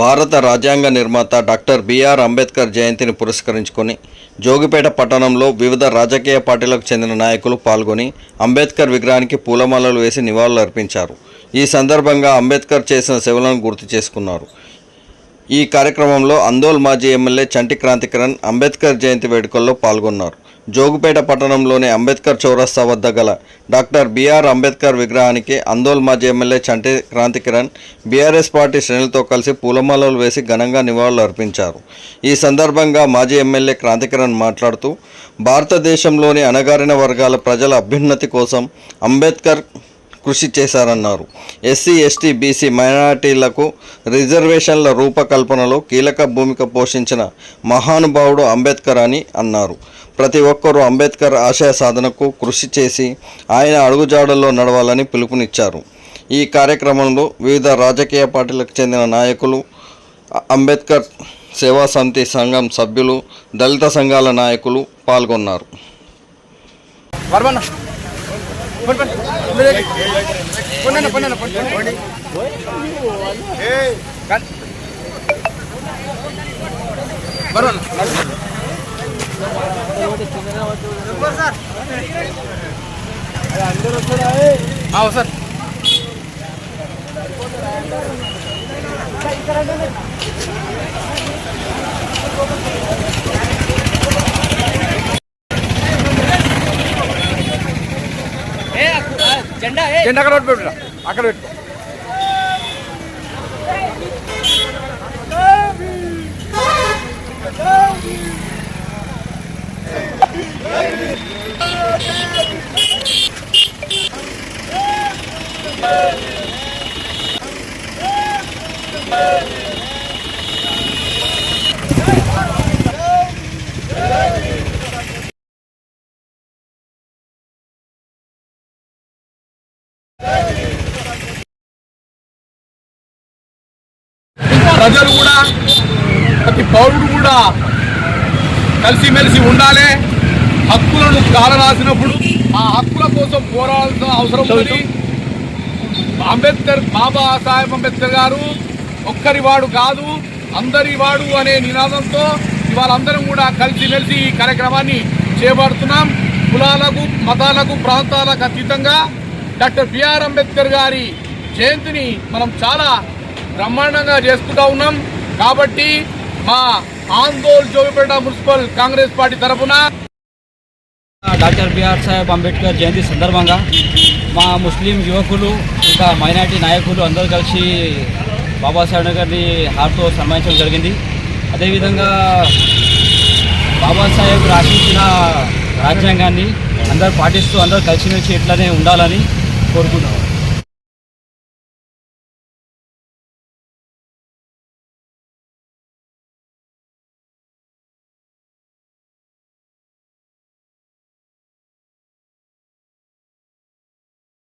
భారత రాజ్యాంగ నిర్మాత డాక్టర్ బిఆర్ అంబేద్కర్ జయంతిని పురస్కరించుకొని జోగిపేట పట్టణంలో వివిధ రాజకీయ పార్టీలకు చెందిన నాయకులు పాల్గొని అంబేద్కర్ విగ్రహానికి పూలమాలలు వేసి నివాళులు అర్పించారు ఈ సందర్భంగా అంబేద్కర్ చేసిన సేవలను గుర్తు చేసుకున్నారు. ఈ కార్యక్రమంలో అందోల్ మాజీ ఎమ్మెల్యే చంటి క్రాంతికరణ్ అంబేద్కర్ జయంతి వేడుకల్లో పాల్గొన్నారు. జోగుపేట పట్టణంలోని అంబేద్కర్ చౌరస్తా వద్ద గల డాక్టర్ బిఆర్ అంబేద్కర్ విగ్రహానికి అందోల్ మాజీ MLA Chanti Kranthi Kiran BRS party శ్రేణులతో కలిసి పూలమాలలు వేసి ఘనంగా నివాళులు అర్పించారు. ఈ సందర్భంగా మాజీ ఎమ్మెల్యే క్రాంతికిరణ్ మాట్లాడుతూ భారతదేశంలోని అణగారిన వర్గాల ప్రజల అభ్యున్నతి కోసం అంబేద్కర్ కృషి చేశారన్నారు. ఎస్సీ ఎస్టీ బీసీ మైనారిటీలకు రిజర్వేషన్ల రూపకల్పనలో కీలక భూమిక పోషించిన మహానుభావుడు అంబేద్కర్ అని అన్నారు. ప్రతి ఒక్కరూ అంబేద్కర్ ఆశయ సాధనకు కృషి చేసి ఆయన అడుగుజాడల్లో నడవాలని పిలుపునిచ్చారు. ఈ కార్యక్రమంలో వివిధ రాజకీయ పార్టీలకు చెందిన నాయకులు అంబేద్కర్ సేవా సమితి సంఘం సభ్యులు దళిత సంఘాల నాయకులు పాల్గొన్నారు. ಬರೋಣ ಹಾಂ ಸರ್ ಈ జెండా అక్కడ పెట్టురా అక్కడ పెట్టు. ప్రజలు కూడా ప్రతి పౌరుడు కూడా కలిసిమెలిసి ఉండాలి. హక్కులను కాలరాసినప్పుడు ఆ హక్కుల కోసం పోరాడాల్సిన అవసరం ఉంది అంబేద్కర్ బాబా సాహెబ్ అంబేద్కర్ గారు ఒక్కరి వాడు కాదు అందరి వాడు అనే నినాదంతో ఇవాళందరం కూడా కలిసిమెలిసి ఈ కార్యక్రమాన్ని చేపడుతున్నాం. కులాలకు మతాలకు ప్రాంతాలకు అతీతంగా డాక్టర్ బిఆర్ అంబేద్కర్ గారి జయంతిని మనం చాలా బ్రహ్మాండంగా చేసుకుంటా ఉన్నాం. కాబట్టి మా Andole Jogipet municipal Congress party తరఫున డాక్టర్ బిఆర్ సాహెబ్ అంబేద్కర్ జయంతి సందర్భంగా మా ముస్లిం యువకులు ఇంకా మైనార్టీ నాయకులు అందరూ కలిసి బాబాసాహెబ్ గారిని హార్ట్తో సన్మానించడం జరిగింది. అదేవిధంగా బాబాసాహెబ్ రాసించిన రాజ్యాంగాన్ని అందరూ పాటిస్తూ అందరూ కలిసిమెలిసి ఇట్లానే ఉండాలని కోరుకుంటున్నాం.